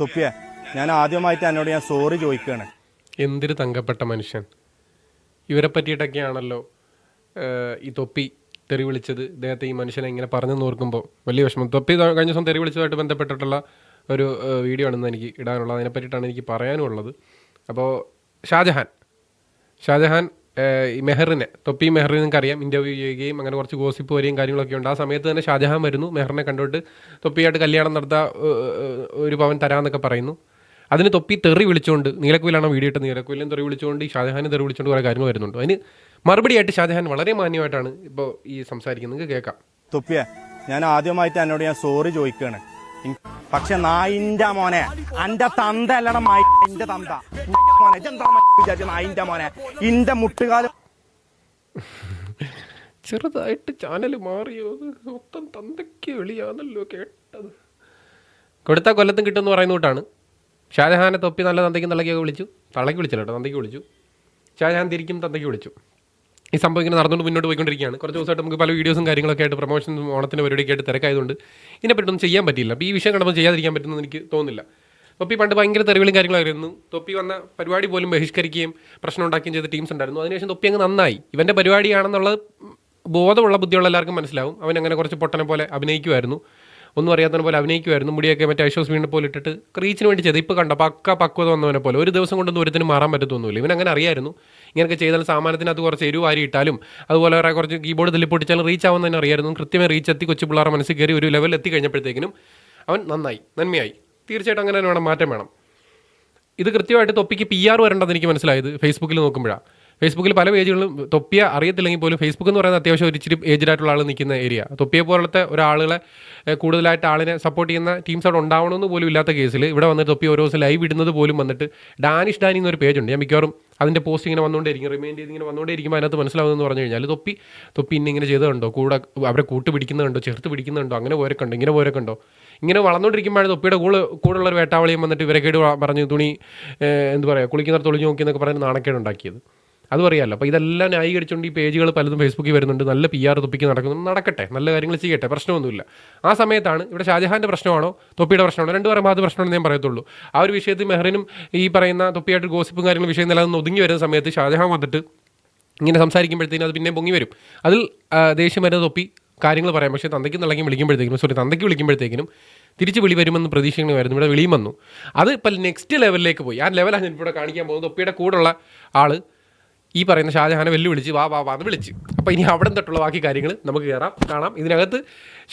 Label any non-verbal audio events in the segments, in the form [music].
തൊപ്പിയെ. ഞാൻ ആദ്യമായിട്ട് എന്നോട് ഞാൻ സോറി ചോദിക്കുകയാണ് എന്തൊരു തങ്കപ്പെട്ട മനുഷ്യൻ? ഇവരെ പറ്റിയിട്ടൊക്കെയാണല്ലോ ഈ തൊപ്പി തെറി വിളിച്ചത്. ഇദ്ദേഹത്തെ ഈ മനുഷ്യനെ ഇങ്ങനെ പറഞ്ഞു നോർക്കുമ്പോൾ വലിയ വിഷമം. തൊപ്പി കഴിഞ്ഞ ദിവസം തെറി വിളിച്ചതുമായിട്ട് ബന്ധപ്പെട്ടിട്ടുള്ള ഒരു വീഡിയോ ആണെന്ന് എനിക്ക് ഇടാനുള്ളത്. അതിനെ പറ്റിയിട്ടാണ് എനിക്ക് പറയാനുള്ളത്. അപ്പോൾ ഷാജഹാൻ. ഷാജഹാൻ ഈ മെഹറിനെ തൊപ്പി മെഹറിനെ നിങ്ങൾക്ക് അറിയാം ഇന്റർവ്യൂ ചെയ്യുകയും അങ്ങനെ കുറച്ച് ഗോസിപ്പ് വരികയും കാര്യങ്ങളൊക്കെ ഉണ്ട്. ആ സമയത്ത് തന്നെ ഷാജഹാൻ വരുന്നു മെഹറിനെ കണ്ടുകൊണ്ട് തൊപ്പിയായിട്ട് കല്യാണം നടത്താൻ ഒരു പവൻ തരാമെന്നൊക്കെ പറയുന്നു. അതിന് തൊപ്പി തെറി വിളിച്ചുകൊണ്ട് നീലക്കുയിലാണ് വീഡിയോ ഇട്ട് നീലക്കുയിലും തെറി വിളിച്ചുകൊണ്ട് ഈ ഷാജഹാനും തെറി വിളിച്ചുകൊണ്ട് കുറേ കാര്യങ്ങൾ വരുന്നുണ്ട്. അതിന് മറുപടിയായിട്ട് ഷാജഹാൻ വളരെ മാന്യമായിട്ടാണ് ഇപ്പോൾ ഈ സംസാരിക്കുന്നത്. കേൾക്കാം. തൊപ്പിയ ഞാൻ ആദ്യമായിട്ട് എന്നോട് ഞാൻ സോറി ചോദിക്കുകയാണ് പക്ഷെ നായിന്റെ മോനെ അന്റെ തന്ത അല്ലട ഇന്റെ തന്ത. മോനെ ഇതെന്താ വിചാരിച്ച നായിന്റെ മോനെ ഇന്റെ മുട്ടുകാലം ചെറുതായിട്ട് ചാനൽ മാറിയോ? മൊത്തം തന്തയ്ക്ക് വെളിയാണല്ലോ കേട്ടത്. കൊടുത്ത കൊല്ലത്തും കിട്ടുമെന്ന് പറയുന്ന കൂട്ടാണ്. ഷാജഹാനെ തൊപ്പി നല്ല തന്തയ്ക്കും തള്ളയ്ക്കൊക്കെ വിളിച്ചു. തള്ളയ്ക്ക് വിളിച്ചല്ലോ കേട്ടോ തന്തയ്ക്ക് വിളിച്ചു. ഷാജഹാൻ തിരിക്കും തന്തയ്ക്ക് വിളിച്ചു. ഈ സംഭവം ഇങ്ങനെ നടന്നുകൊണ്ട് മുന്നോട്ട് പോയിക്കൊണ്ടിരിക്കുകയാണ്. കുറച്ച് ദിവസമായിട്ട് നമുക്ക് പല വീഡിയോസും കാര്യങ്ങളൊക്കെ ആയിട്ട് പ്രൊമോഷൻ ഓണത്തിന്റെ പരിപാടിയൊക്കെ ആയിട്ട് തിരക്കായതുകൊണ്ട് ഇതിനെപ്പറ്റൊന്നും ചെയ്യാൻ പറ്റില്ല അപ്പോൾ ഈ വിഷയം കണ്ടപ്പോൾ ചെയ്യാതിരിക്കാൻ പറ്റുമെന്ന് എനിക്ക് തോന്നുന്നില്ല. തൊപ്പി പണ്ട് ഭയങ്കര തെറിവിലും കാര്യങ്ങളായിരുന്നു തൊപ്പി വന്ന പരിപാടി പോലും ബഹിഷ്കരിക്കുകയും പ്രശ്നം ഉണ്ടാക്കുകയും ചെയ്ത ടീംസ് ഉണ്ടായിരുന്നു. അതിനുശേഷം തൊപ്പി അങ്ങ് നന്നായി. ഇവന്റെ പരിപാടിയാണെന്നുള്ളത് ബോധമുള്ള ബുദ്ധിയുള്ള എല്ലാവർക്കും മനസ്സിലാവും. അവൻ അങ്ങനെ കുറച്ച് പൊട്ടനെ പോലെ അഭിനയിക്കുമായിരുന്നു. ഒന്നും അറിയാത്തവനെ പോലെ അഭിനയിക്കുമായിരുന്നു മുടിയൊക്കെ മറ്റേ ഐശ്വസ് വീണ്ടും പോലെ ഇട്ടിട്ട് ക്രീച്ചിന് വേണ്ടി ചെയ്ത് ഇപ്പോൾ കണ്ട പക്ക പക്വത വന്നവനെ പോലെ. ഒരു ദിവസം കൊണ്ടൊന്നും ഒരുത്തിന് മാറാൻ പറ്റത്തൊന്നുമില്ല. ഇവൻ അങ്ങനെ അറിയായിരുന്നു. ഇങ്ങനെയൊക്കെ ചെയ്താൽ സാമാനത്തിനകത്ത് കുറച്ച് എരിവ് വാരി ഇട്ടാലും അതുപോലെ വേറെ കുറച്ച് കീബോർഡ് തല്ലി പൊട്ടിച്ചാലും റീച്ച് ആവുന്ന തന്നെ അറിയായിരുന്നു. കൃത്യമായി റീച്ച് എത്തി കൊച്ചു പിള്ളേർ മനസ്സിൽ കയറി ഒരു ലെവൽ എത്തി കഴിഞ്ഞപ്പോഴത്തേക്കിനും അവൻ നന്നായി നന്മയായി. തീർച്ചയായിട്ടും അങ്ങനെ തന്നെ വേണം മാറ്റം വേണം. ഇത് കൃത്യമായിട്ട് തൊപ്പിക്ക് പി ആർ വരേണ്ടതെന്ന് എനിക്ക് മനസ്സിലായത് ഫേസ്ബുക്കിൽ നോക്കുമ്പോഴാണ് ഫേസ്ബുക്കിൽ പല പേജുകളും തൊപ്പിയ അറിയത്തില്ലെങ്കിൽ പോലും ഫേസ്ബുക്ക് എന്ന് പറയുന്നത് അത്യാവശ്യം ഒരു ഇച്ചിരി ഏജ്ഡ് ആയിട്ടുള്ള ആൾ നിൽക്കുന്ന ഏരിയ. തൊപ്പിയെ പോലത്തെ ഒരാളുകളെ കൂടുതലായിട്ട് ആളിനെ സപ്പോർട്ട് ചെയ്യുന്ന ടീംസ് അവിടെ ഉണ്ടാവണമെന്ന് പോലും ഇല്ലാത്ത കേസിൽ ഇവിടെ വന്നിട്ട് തൊപ്പി ഓരോ ദിവസം ലൈവ് ഇടുന്നത് പോലും വന്നിട്ട് ഡാനിഷ് ഡാനി എന്നൊരു പേജുണ്ട്. ഞാൻ മിക്കവാറും അതിന്റെ പോസ്റ്റ് ഇങ്ങനെ വന്നുകൊണ്ടിരിക്കും റിമൈൻഡ് ചെയ്ത് ഇങ്ങനെ വന്നുകൊണ്ടിരിക്കുമ്പോൾ അതിനകത്ത് മനസ്സിലാവുന്നതെന്ന് പറഞ്ഞു കഴിഞ്ഞാൽ തൊപ്പി തൊപ്പി ഇന്നിങ്ങനെ ചെയ്തതുണ്ടോ? കൂടെ അവരെ കൂട്ട് പിടിക്കുന്നുണ്ടോ ചേർത്ത് പിടിക്കുന്നുണ്ടോ അങ്ങനെ പോരൊക്കെ ഉണ്ടോ? ഇങ്ങനെ പോരൊക്കെ ഉണ്ടോ? ഇങ്ങനെ വളർന്നുകൊണ്ടിരിക്കുമ്പോഴാണ് തൊപ്പിയുടെ കൂടെ കൂടുള്ള ഒരു വേട്ടാവളിയും വന്നിട്ട് ഇവരെ കേട് പറഞ്ഞു തുണി എന്ത് പറയുക കുളിക്കുന്നിടത്ത് ഒളിഞ്ഞു നോക്കി എന്നൊക്കെ പറഞ്ഞ് നാണക്കേട് ഉണ്ടാക്കിയത്. അതും പറയാമല്ലോ അപ്പോൾ ഇതെല്ലാം ന്യായീകരിച്ചുകൊണ്ട് ഈ പേജുകൾ പലതും ഫേസ്ബുക്കിൽ വരുന്നുണ്ട്. നല്ല പി ആർ തൊപ്പിക്ക് നടക്കുന്നു. നടക്കട്ടെ. നല്ല കാര്യങ്ങൾ ചെയ്യട്ടെ. പ്രശ്നമൊന്നുമില്ല. ആ സമയത്താണ് ഇവിടെ ഷാജഹാന്റെ പ്രശ്നമാണോ? തൊപ്പിയുടെ പ്രശ്നമാണോ? രണ്ടു പറയുമ്പോൾ അത് പ്രശ്നമാണെന്ന് ഞാൻ പറയത്തുള്ളൂ. ആ ഒരു വിഷയത്തിൽ മെഹറിനും ഈ പറയുന്ന തൊപ്പിയായിട്ട് ഗോസിപ്പും കാര്യങ്ങളും വിഷയം നിലനിന്ന് ഒതുങ്ങി വരുന്ന സമയത്ത് ഷാജഹാൻ വന്നിട്ട് ഇങ്ങനെ സംസാരിക്കുമ്പോഴത്തേനും അത് പിന്നെ പൊങ്ങി വരും. അതിൽ ദേഷ്യം വരുന്ന തൊപ്പി കാര്യങ്ങൾ പറയാം. പക്ഷേ തന്തയ്ക്ക് നിളങ്ങി വിളിക്കുമ്പോഴത്തേക്കും സോറി തന്തയ്ക്ക് വിളിക്കുമ്പോഴത്തേക്കിനും തിരിച്ച് വിളി വരുമെന്ന് പ്രതീക്ഷിക്കണമായിരുന്നു ഇവിടെ വിളിയും വന്നു. അത് ഇപ്പം നെക്സ്റ്റ് ലെവലിലേക്ക് പോയി. ആ ലെവലാണ് ഞാൻ ഇവിടെ കാണിക്കാൻ പോകുന്നത്. തൊപ്പിയുടെ കൂടെയുള്ള ആൾ ഈ പറയുന്ന ഷാജഹാനെ വെല്ലുവിളിച്ച് വാ വാ വാ എന്ന് വിളിച്ച്. അപ്പോൾ ഇനി അവിടെ തൊട്ടുള്ള ബാക്കി കാര്യങ്ങൾ നമുക്ക് കയറാം കാണാം. ഇതിനകത്ത്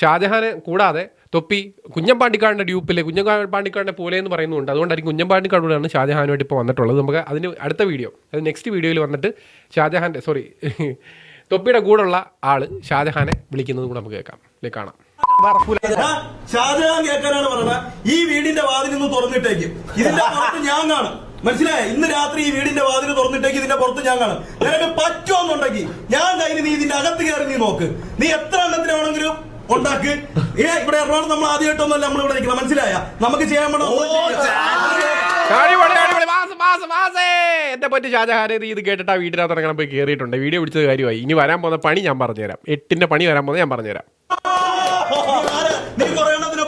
ഷാജഹാനെ കൂടാതെ തൊപ്പി കുഞ്ഞമ്പാണ്ടിക്കാടിന്റെ ഡ്യൂപ്പിലെ കുഞ്ഞമ്പാണ്ടിക്കാടിന്റെ പോലെ എന്ന് പറയുന്നുണ്ട്. അതുകൊണ്ടായിരിക്കും കുഞ്ഞമ്പാണ്ടിക്കാടൂടെയാണ് ഷാജഹാനുമായിട്ട് ഇപ്പോൾ വന്നിട്ടുള്ളത്. നമുക്ക് അതിന് അടുത്ത വീഡിയോ അത് നെക്സ്റ്റ് വീഡിയോയിൽ വന്നിട്ട് ഷാജഹാന്റെ സോറി [laughs] തൊപ്പിയുടെ കൂടെയുള്ള ആൾ ഷാജഹാനെ വിളിക്കുന്നത് കൂടെ നമുക്ക് കേൾക്കാം. അല്ലെ കാണാം. ഷാജഹാൻ കേൾക്കാനാണ് പറഞ്ഞത്. ഈ വീടിന്റെ വാതിൽ നിന്ന് തുറന്നിട്ടേക്കും. ഇതിന്റെ പുറത്ത് ഞാൻ കാണും. മനസ്സിലായ? ഇന്ന് രാത്രി ഈ വീടിന്റെ വാതിൽ തുറന്നിട്ടേക്ക് ഇതിന്റെ പുറത്ത് ഞാൻ കാണും. നിനക്ക് പറ്റുമെന്നുണ്ടെങ്കിൽ ഞാൻ കയ്യിൽ നീ ഇതിന്റെ അകത്ത് കയറി നീ നോക്ക്. നീ എത്ര എണ്ണത്തിന് വേണമെങ്കിലും ഉണ്ടാക്ക്. ഏ ഇവിടെ എറണാകുളം നമ്മൾ ആദ്യമായിട്ടൊന്നുമല്ല നമ്മൾ ഇവിടെ നിൽക്കണം മനസ്സിലായ? നമുക്ക് ചെയ്യാൻ. എന്റെ പറ്റി ഷാജഹാൻ ഇത് ഇത് കേട്ടിട്ട് ആ വീടിനകത്ത് ഇറങ്ങാൻ പോയി കയറിയിട്ടുണ്ട് വീഡിയോ പിടിച്ചത് കാര്യമായി. ഇനി വരാൻ പോകുന്ന പണി ഞാൻ പറഞ്ഞുതരാം. എട്ടിന്റെ പണി വരാൻ പോകുന്നത് ഞാൻ പറഞ്ഞുതരാം. നീ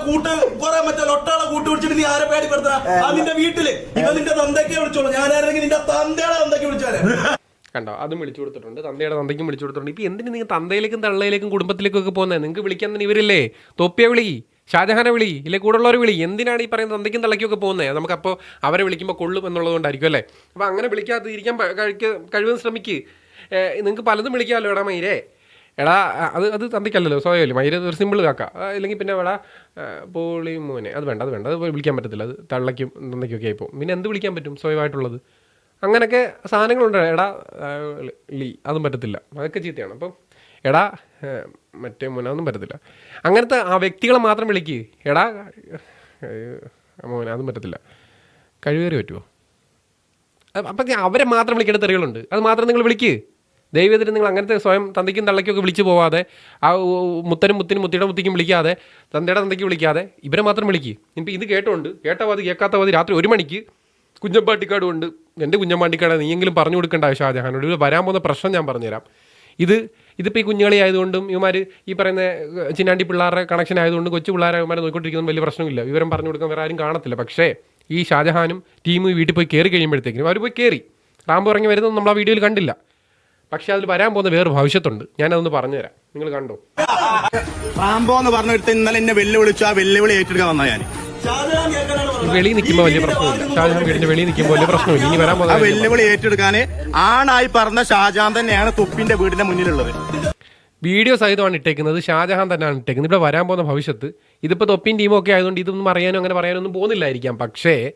കൂട്ട് കുറെ മറ്റേ ലൊട്ടാളെ കൂട്ട് വിളിച്ചിട്ട് നീ ആരെ പേടിപ്പെടുത്താ ആ നിന്റെ വീട്ടിൽ. ഇവ നിന്റെ തന്തയ്ക്ക് വിളിച്ചോളൂ. ഞാനായിരുന്നെങ്കിൽ നിന്റെ തന്തയുടെ തന്തയ്ക്ക് വിളിച്ചാലേ? [laughs] കണ്ടോ? അതും വിളിച്ചു കൊടുത്തിട്ടുണ്ട്. തന്തയുടെ തന്തയ്ക്കും വിളിച്ചു കൊടുത്തിട്ടുണ്ട്. ഇപ്പൊ എന്തിനു നിങ്ങൾ തന്തയിലേക്കും തള്ളയിലേക്കും കുടുംബത്തിലേക്കും ഒക്കെ പോകുന്നത്? നിങ്ങൾക്ക് വിളിക്കാൻ തന്നെ ഇവരില്ലേ? തൊപ്പിയ വിളി ഷാജഹാനെ വിളി ഇല്ലെ കൂടെ ഉള്ളവർ വിളി. എന്തിനാണ് ഈ പറയുന്നത് തന്തയ്ക്കും തള്ളയ്ക്കും ഒക്കെ പോകുന്നത്? നമുക്കപ്പോൾ അവരെ വിളിക്കുമ്പോൾ കൊള്ളും എന്നുള്ളതുകൊണ്ടായിരിക്കും അല്ലേ? അപ്പോൾ അങ്ങനെ വിളിക്കാതെ ഇരിക്കാൻ പ- കഴിക്ക് കഴിവതും ശ്രമിക്ക്. നിങ്ങൾക്ക് പലതും വിളിക്കാമല്ലോ എടാ മൈരേ. എടാ അത് അത് തന്തയ്ക്കല്ലല്ലോ സ്വയമല്ലേ? മൈര ഒരു സിമ്പിൾ കാക്കാം. അല്ലെങ്കിൽ പിന്നെ എടാ പോളി മോനെ. അത് വേണ്ട അത് വേണ്ട. അത് വിളിക്കാൻ പറ്റത്തില്ല. അത് തള്ളയ്ക്കും തന്തയ്ക്കും ഒക്കെ ആയിപ്പോൾ പിന്നെ എന്ത് വിളിക്കാൻ പറ്റും സ്വയമായിട്ടുള്ളത്? അങ്ങനെയൊക്കെ സാധനങ്ങളുണ്ട്. എടാ ലീ അതും പറ്റത്തില്ല. അതൊക്കെ ചീത്തയാണ്. അപ്പം എടാ മറ്റേ മോനെ ഒന്നും പറ്റത്തില്ല. അങ്ങനത്തെ ആ വ്യക്തികളെ മാത്രം വിളിക്ക്. എടാ മോനെ അതും പറ്റത്തില്ല. കഴിവേറി പറ്റുമോ അപ്പം അവരെ മാത്രം വിളിക്കേണ്ട തെറികളുണ്ട്. അത് മാത്രം നിങ്ങൾ വിളിക്ക്. ദൈവത്തിന് നിങ്ങൾ അങ്ങനത്തെ സ്വയം തന്തയ്ക്കും തള്ളയ്ക്കും വിളിച്ചു പോവാതെ ആ മുത്തനും മുത്തിനും മുത്തിയുടെ മുത്തിക്കും വിളിക്കാതെ തന്തയുടെ തന്തയ്ക്ക് വിളിക്കാതെ ഇവരെ മാത്രം വിളിക്കുക ഇപ്പം ഇത് കേട്ടോണ്ട് കേൾക്കാത്ത മതി രാത്രി ഒരു മണിക്ക് കുഞ്ഞമ്പാട്ടിക്കാടും ഉണ്ട് എന്റെ കുഞ്ഞമ്പാട്ടിക്കാട് നീയെങ്കിലും പറഞ്ഞു കൊടുക്കേണ്ട ഷാജഹാനോട്. ഇവിടെ വരാൻ പോകുന്ന പ്രശ്നം ഞാൻ പറഞ്ഞുതരാം. ഇത് ഇതിപ്പോൾ ഈ കുഞ്ഞുകളി ആയതുകൊണ്ടും ഇവന്മാർ ഈ പറയുന്ന ചിന്നാണ്ടി പിള്ളേരുടെ കണക്ഷൻ ആയതുകൊണ്ടും കൊച്ചു പിള്ളേരെ ഇവന്മാരെ നോക്കിക്കൊണ്ടിരിക്കുന്ന വലിയ പ്രശ്നമില്ല. വിവരം പറഞ്ഞു കൊടുക്കാൻ വേറെ ആരും കാണത്തില്ല. പക്ഷേ ഈ ഷാജഹാനും ടീമും വീട്ടിൽ പോയി കയറി കഴിയുമ്പോഴത്തേക്കും അവർ പോയി കയറി റാംബോ ഇറങ്ങി വരുന്നത് നമ്മൾ ആ വീഡിയോയിൽ കണ്ടില്ല. പക്ഷേ അതിൽ വരാൻ പോകുന്ന വേറെ ഭവിഷ്യത്തുണ്ട്. ഞാനതൊന്ന് പറഞ്ഞുതരാം. നിങ്ങൾ കണ്ടോ? റാംബോ എന്ന് പറഞ്ഞ ഒരുത്തൻ ഇന്നലെ എന്നെ വെല്ലുവിളിച്ചു. ആ വെല്ലുവിളി ഏറ്റെടുക്കാൻ വന്നാ ഞാൻ. വെളി നിൽക്കുമ്പോ പറഞ്ഞത്. വെളിയിൽ നിൽക്കുമ്പോൾ വലിയ പ്രശ്നമില്ല. ഷാജഹാൻ വീടിന്റെ വെളി നിൽക്കുമ്പോൾ വലിയ പ്രശ്നമില്ല. ഇനി വരാൻ ആ പോകുന്ന വെല്ലുവിളി ഏറ്റെടുക്കാന് ആണായി പറഞ്ഞ ഷാജാൻ തന്നെയാണ് തുപ്പിന്റെ വീടിന്റെ മുന്നിലുള്ളത്. വീഡിയോ സഹിതമാണ് ഇട്ടേക്കുന്നത്. ഷാജഹാൻ തന്നെയാണ് ഇട്ടേക്കുന്നത്. ഇവിടെ വരാൻ പോകുന്ന ഭവിഷ്യത്ത്. ഇതിപ്പോ തൊപ്പിൻ ടീമൊക്കെ ഒക്കെ ആയതുകൊണ്ട് ഇതൊന്നും അറിയാനോ അങ്ങനെ പറയാനൊന്നും പോകുന്നില്ലായിരിക്കാം. പക്ഷേ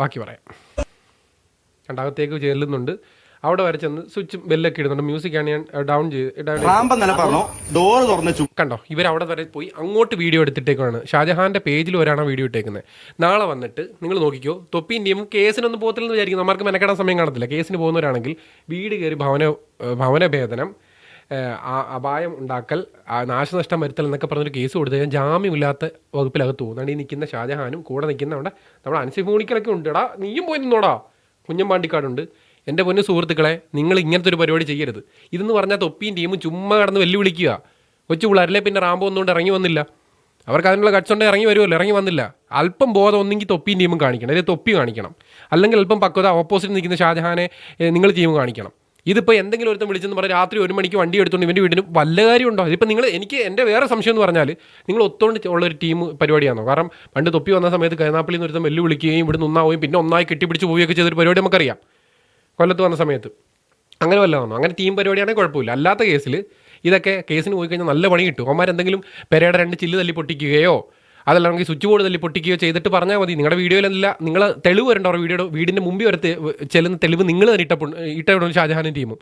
ബാക്കി പറയാം. രണ്ടാമത്തേക്ക് ചെല്ലുന്നുണ്ട് അവിടെ വരെ ചെന്ന് സ്വിച്ച് ബെല്ലൊക്കെ ഇടുന്നുണ്ട്. മ്യൂസിക്കാണ് ഞാൻ ഡൗൺ ചെയ്ത് കണ്ടോ? ഇവർ അവിടെ വരെ പോയി അങ്ങോട്ട് വീഡിയോ എടുത്തിട്ടേക്കാണ് ഷാജഹാന്റെ പേജിൽ വരാണ് വീഡിയോ ഇട്ടേക്കുന്നത് നാളെ വന്നിട്ട് നിങ്ങൾ നോക്കിക്കോ തൊപ്പി ടീമും കേസിനൊന്നും പോകത്തില്ലെന്ന് വിചാരിക്കും നമ്മൾക്ക് മെനക്കെടാൻ സമയം കാണത്തില്ല. കേസിന് പോകുന്നവരാണെങ്കിൽ വീട് കയറി ഭവന ഭവന ഭവനഭേദനം അപായം ഉണ്ടാക്കൽ നാശനഷ്ടം വരുത്തൽ എന്നൊക്കെ പറഞ്ഞൊരു കേസ് കൊടുത്തു കഴിഞ്ഞാൽ ജാമ്യമില്ലാത്ത വകുപ്പിലകത്ത് പോകുന്നുണ്ട് ഈ നിൽക്കുന്ന ഷാജഹാനും കൂടെ നിൽക്കുന്ന അവിടെ നമ്മുടെ അൻസിഫോണിക്കലൊക്കെ ഉണ്ട് എടാ നീയും പോയി നിന്നോടാ. കുഞ്ഞൻ പാണ്ടിക്കാടുണ്ട് എന്റെ പൊന്നു സുഹൃത്തുക്കളെ നിങ്ങൾ ഇങ്ങനത്തെ ഒരു പരിപാടി ചെയ്യരുത്. ഇതെന്ന് പറഞ്ഞാൽ തൊപ്പിയും ടീമും ചുമ്മാ കടന്ന് വെല്ലുവിളിക്കുക. കൊച്ചു പിള്ളേരിലെ പിന്നെ റാമ്പോ ഒന്നുകൊണ്ട് ഇറങ്ങി വന്നില്ല. അവർക്ക് അതിനുള്ള ഉണ്ടെങ്കിൽ ഇറങ്ങി വരുമല്ലോ ഇറങ്ങി വന്നില്ല. അല്പം ബോധം ഒന്നെങ്കിൽ തൊപ്പിയും ടീമും കാണിക്കണം. അല്ലെങ്കിൽ തൊപ്പി കാണിക്കണം. അല്ലെങ്കിൽ അല്പം പക്വത ഓപ്പോസിറ്റ് നിൽക്കുന്ന ഷാജഹാനെ നിങ്ങൾ ടീം കാണിക്കണം. ഇതിപ്പോൾ എന്തെങ്കിലും ഒരുത്തം വിളിച്ചെന്ന് പറഞ്ഞാൽ രാത്രി ഒരു മണിക്ക് വണ്ടി എടുത്തുകൊണ്ട് ഇവന്റെ വീടിന് വല്ല കാര്യമുണ്ടോ? ഇതിപ്പോൾ നിങ്ങൾ എനിക്ക് എന്റെ വേറെ സംശയം എന്ന് പറഞ്ഞാൽ നിങ്ങൾ ഒത്തുകൊണ്ട് ഉള്ളൊരു ടീം പരിപാടിയാണോ കാരണം പണ്ട് തൊപ്പി വന്ന സമയത്ത് കരുനാപ്പള്ളിയിൽ നിന്ന് ഒരുത്തം വെല്ലു വിളിക്കുകയും ഇവിടെ ഒന്നാവുകയും പിന്നെ ഒന്നായി കെട്ടിപ്പിടിച്ച് പോവുകയൊക്കെ ചെയ്തൊരു പരിപാടി നമുക്കറിയാം. കൊല്ലത്ത് വന്ന സമയത്ത്. അങ്ങനെ വല്ല വന്നു അങ്ങനെ ടീം പരിപാടിയാണെങ്കിൽ കുഴപ്പമില്ല. അല്ലാത്ത കേസിൽ ഇതൊക്കെ കേസിന് പോയി കഴിഞ്ഞാൽ നല്ല പണി കിട്ടും. അവന്മാരെന്തെങ്കിലും പെരയുടെ രണ്ട് ചില്ല് തല്ലി പൊട്ടിക്കുകയോ അതല്ലെങ്കിൽ സ്വിച്ച് ബോർഡ് തല്ലി പൊട്ടിക്കുകയോ ചെയ്തിട്ട് പറഞ്ഞാൽ മതി. നിങ്ങളുടെ വീഡിയോയിലല്ല നിങ്ങൾ തെളിവ് വരേണ്ട അവരുടെ വീഡിയോ വീടിന്റെ മുമ്പിൽ വരത്ത് ചെല്ലുന്ന തെളിവ് നിങ്ങൾ തന്നെ ഇട്ട ഇട്ടവിടും ഷാജഹാനും ടീമും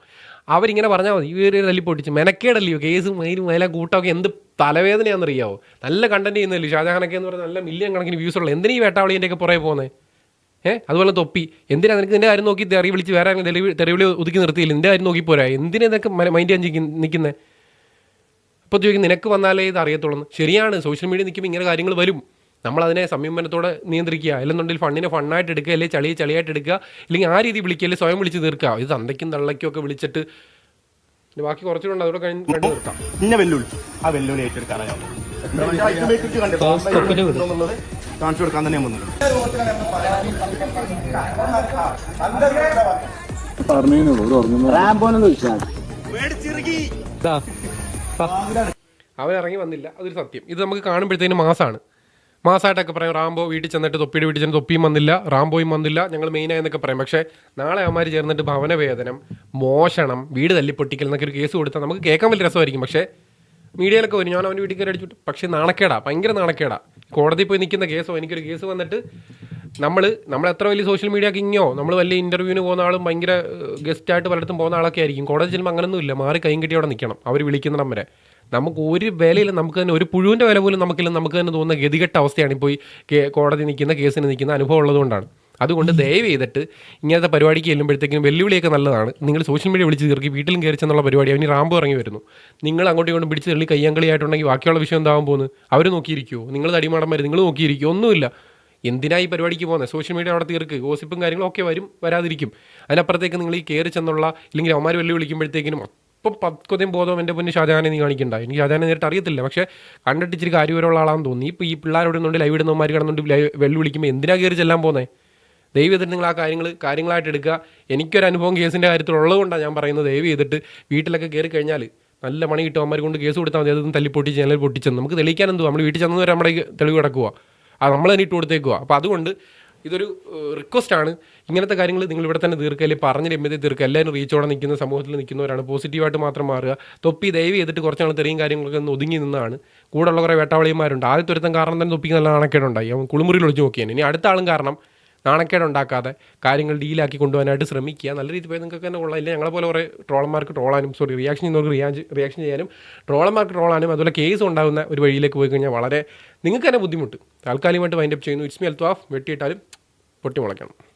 അവരിങ്ങനെ പറഞ്ഞാൽ മതി. ഇവർ തല്ലി പൊട്ടിച്ച് മെനക്കേടല്ലയോ കേസ് മയിലും മേലെ കൂട്ടമൊക്കെ എന്ത് തലവേദനയാണെന്നറിയാവോ? നല്ല കണ്ടന്റ് ചെയ്യുന്നതല്ലേ ഷാജഹാനൊക്കെ എന്ന് പറഞ്ഞാൽ നല്ല മില്യൺ കണക്കിന് വ്യൂസ് ഉള്ള എന്തിനീ ഈ വേട്ടാവളിന്റെ ഒക്കെ പുറകെ പോകുന്നത് ഏഹ് അതുപോലെ തൊപ്പി. എന്തിനാ നിനക്ക് നിന്റെ കാര്യം നോക്കി തെറി വിളിച്ച് വേറെ തെളിവ് തെറിവിളി ഒതുക്കി നിർത്തിയില്ല? നിന്റെ കാര്യം നോക്കി പോരാ. എന്തിനാ ഇതൊക്കെ മൈൻഡ് ചെയ്യാൻ നിൽക്കുന്നത് അപ്പോൾ ചോദിക്കും നിനക്ക് വന്നാലേ ഇത് അറിയത്തുള്ളൂ. ശരിയാണ്. സോഷ്യൽ മീഡിയ നിൽക്കുമ്പോൾ ഇങ്ങനെ കാര്യങ്ങൾ വരും. നമ്മളതിനെ സംയമനത്തോടെ നിയന്ത്രിക്കുക. അല്ലെന്നുണ്ടെങ്കിൽ ഫണ്ണിനെ ഫണ്ണായിട്ട് എടുക്കുക അല്ലെങ്കിൽ ചളിയെ ചളിയായിട്ട് എടുക്കുക അല്ലെങ്കിൽ ആ രീതി വിളിക്കുക അല്ലെങ്കിൽ സ്വയം വിളിച്ച് തീർക്കുക. ഇത് തന്തയ്ക്കും തള്ളയ്ക്കും ഒക്കെ വിളിച്ചിട്ട് ബാക്കി കുറച്ചുകൂടെ അതോടെ കഴിഞ്ഞ് കണ്ടു നിർത്താം. പിന്നെ വെല്ലുവിളി ആ വെല്ലുവിളി ഏറ്റെടുക്കാനാണ് കാണിച്ചു കൊടുക്കാൻ തന്നെ വന്നത് അവൻ ഇറങ്ങി വന്നില്ല. അതൊരു സത്യം. ഇത് നമുക്ക് കാണുമ്പോഴത്തേനും മാസമാണ് മാസമായിട്ടൊക്കെ പറയും റാംബോ വീട്ടിൽ ചെന്നിട്ട് തൊപ്പിയുടെ വീട്ടിൽ ചെന്ന് തൊപ്പിയും വന്നില്ല റാംബോയും വന്നില്ല ഞങ്ങൾ മെയിനായി എന്നൊക്കെ പറയും. പക്ഷേ നാളെ അവന്മാർ ചേർന്നിട്ട് ഭവനവേദനം മോഷണം വീട് തല്ലിപ്പൊട്ടിക്കൽ എന്നൊക്കെ ഒരു കേസ് കൊടുത്താൽ നമുക്ക് കേൾക്കാൻ വലിയ രസമായിരിക്കും. പക്ഷേ മീഡിയയിലൊക്കെ വരും. ഞാൻ അവന്റെ വീട്ടിൽ കയറി അടിച്ചു പക്ഷേ നാണക്കേടാ ഭയങ്കര നാണക്കേടാ. കോടതി പോയി നിൽക്കുന്ന കേസോ എനിക്കൊരു കേസ് വന്നിട്ട് നമ്മൾ നമ്മൾ എത്ര വലിയ സോഷ്യൽ മീഡിയ കിങ്ങോ നമ്മൾ വലിയ ഇന്റർവ്യൂവിന് പോകുന്ന ആളും ഭയങ്കര ഗസ്റ്റായിട്ട് പലയിടത്തും പോകുന്ന ആളൊക്കെ ആയിരിക്കും. കോടതി ചെല്ലുമ്പോൾ അങ്ങനൊന്നും ഇല്ല മാറി കൈയും കെട്ടി അവിടെ നിൽക്കണം. അവർ വിളിക്കുന്നിടം വരെ. നമുക്ക് ഒരു വിലയില്ല. നമുക്ക് തന്നെ ഒരു പുഴുവിന്റെ വില പോലും നമുക്കില്ല. നമുക്ക് തന്നെ തോന്നുന്ന ഗതികെട്ട അവസ്ഥയാണ് ഇപ്പോൾ ഈ കോടതി നിൽക്കുന്ന കേസിന് നിൽക്കുന്ന അനുഭവം ഉള്ളതുകൊണ്ടാണ്. അതുകൊണ്ട് ദയവ് ചെയ്തിട്ട് ഇങ്ങനത്തെ പരിപാടിക്ക് ചെല്ലുമ്പോഴത്തേക്കും വെല്ലുവിളിയൊക്കെ നല്ലതാണ്. നിങ്ങൾ സോഷ്യൽ മീഡിയ വിളിച്ച് തീർക്കി വീട്ടിലും കയറി ചെന്നുള്ള പരിപാടി. അവന് റാമ്പ് ഇറങ്ങി വരുന്നു. നിങ്ങൾ അങ്ങോട്ടും ഇങ്ങോട്ടും പിടിച്ച് തള്ളി കയ്യാങ്കളിയായിട്ടുണ്ടെങ്കിൽ ബാക്കിയുള്ള വിഷയം എന്താവാൻ പോകുന്നു അവർ നോക്കിയിരിക്കുമോ നിങ്ങൾ തടിമാടന്മാർ നിങ്ങൾ നോക്കിയിരിക്കുമോ ഒന്നുമില്ല. എന്തിനാ ഈ പരിപാടിക്ക് പോകുന്നത് സോഷ്യൽ മീഡിയ അവിടെ തീർക്ക്. ഗോസിപ്പും കാര്യങ്ങളും ഒക്കെ വരും വരാതിരിക്കും. അതിനപ്പുറത്തേക്ക് നിങ്ങൾ ഈ കയറി ചെന്നുള്ള ഇല്ലെങ്കിൽ അവന്മാർ വെല്ലുവിളിക്കുമ്പോഴത്തേക്കിനും അപ്പം പക്വതയും ബോധവും എന്റെ പൊന്ന് ഷാജാനെ നീ കാണിക്കണ്ട. എനിക്ക് ഷാജാനെ നേരിട്ട് അറിയത്തില്ല. പക്ഷേ കണ്ടിട്ട് ഇച്ചിരി കാര്യപരമുള്ള ആളാണെന്ന് തോന്നി. ഇപ്പോൾ ഈ പിള്ളേരോട് ലൈവ് ഇടുന്നവന്മാർ കിടന്നുകൊണ്ട് ലൈവ് വെല്ലുവിളിക്കുമ്പോൾ എന്തിനാ കയറി ചെല്ലാൻ പോകുന്നത് ചെയ്തിട്ട് നിങ്ങൾ ആ കാര്യങ്ങൾ കാര്യങ്ങളായിട്ട് എടുക്കുക. എനിക്കൊരു അനുഭവം കേസിന്റെ കാര്യത്തിൽ ഉള്ളതുകൊണ്ടാണ് ഞാൻ പറയുന്നത്. ദയവ് ചെയ്തിട്ട് വീട്ടിലൊക്കെ കയറി കഴിഞ്ഞാൽ നല്ല മണി കിട്ടും. അമ്മമാർ കൊണ്ട് കേസ് കൊടുത്താൽ മതി. അതൊന്നും തല്ലി പൊട്ടിച്ച് ജനൽ പൊട്ടിച്ചെന്ന്. നമുക്ക് തെളിയിക്കാൻ എന്തുവാ? നമ്മൾ വീട്ടിൽ ചെന്നവരെ നമ്മുടെ തെളിവ് കിടക്കുക അത് നമ്മൾ തന്നെ ഇട്ട് കൊടുത്തേക്കുക അപ്പോൾ അതുകൊണ്ട് ഇതൊരു റിക്വസ്റ്റ് ആണ് ഇങ്ങനത്തെ കാര്യങ്ങൾ നിങ്ങൾ ഇവിടെ തന്നെ തീർക്കുക. അല്ലെങ്കിൽ പറഞ്ഞ രമ്യത തീർക്കുക. എല്ലാവരും റീച്ചോടെ നിൽക്കുന്ന സമൂഹത്തിൽ നിൽക്കുന്നവരാണ്. പോസിറ്റീവായിട്ട് മാത്രം മാറുക. തൊപ്പി ദയവ് ചെയ്തിട്ട് കുറച്ച് നാൾ തെറിയും കാര്യങ്ങളൊക്കെ ഒന്ന് ഒതുങ്ങി നിന്നാണ്. കൂടെയുള്ള കുറേ വേട്ടാവളിയന്മാരുണ്ട്. ആദ്യത്തെ ഒരുത്തം കാരണം തന്നെ തൊപ്പിക്ക് നല്ല നാണക്കേടുണ്ടായി. അവൻ കുളിമുറിയിൽ ഒളിച്ചു നോക്കിയാണ് ഇനി അടുത്ത ആളും കാരണം നാണക്കേടുണ്ടാക്കാതെ കാര്യങ്ങൾ ഡീലാക്കി കൊണ്ടുപോകാനായിട്ട് ശ്രമിക്കുക. നല്ല രീതിയിൽ പോയി നിങ്ങൾക്ക് തന്നെ കൊള്ളാം. ഇല്ല ഞങ്ങളെ പോലെ കുറേ ട്രോളന്മാർക്ക് ട്രോളാനും സോറി റിയാക്ഷൻ ചെയ്യുന്നവർക്ക് റിയാക്ഷൻ റിയാക്ഷൻ ചെയ്യാനും ട്രോളന്മാർക്ക് ട്രോളാനും അതുപോലെ കേസ് ഉണ്ടാകുന്ന ഒരു വഴിയിലേക്ക് പോയി കഴിഞ്ഞാൽ വളരെ നിങ്ങൾക്ക് തന്നെ ബുദ്ധിമുട്ട്. താൽക്കാലികമായിട്ട് വൈൻഡപ്പ് ചെയ്യുന്നു. ഇറ്റ്സ് മി ഓഫ് വെട്ടിയിട്ടാലും പൊട്ടി മുളയ്ക്കണം.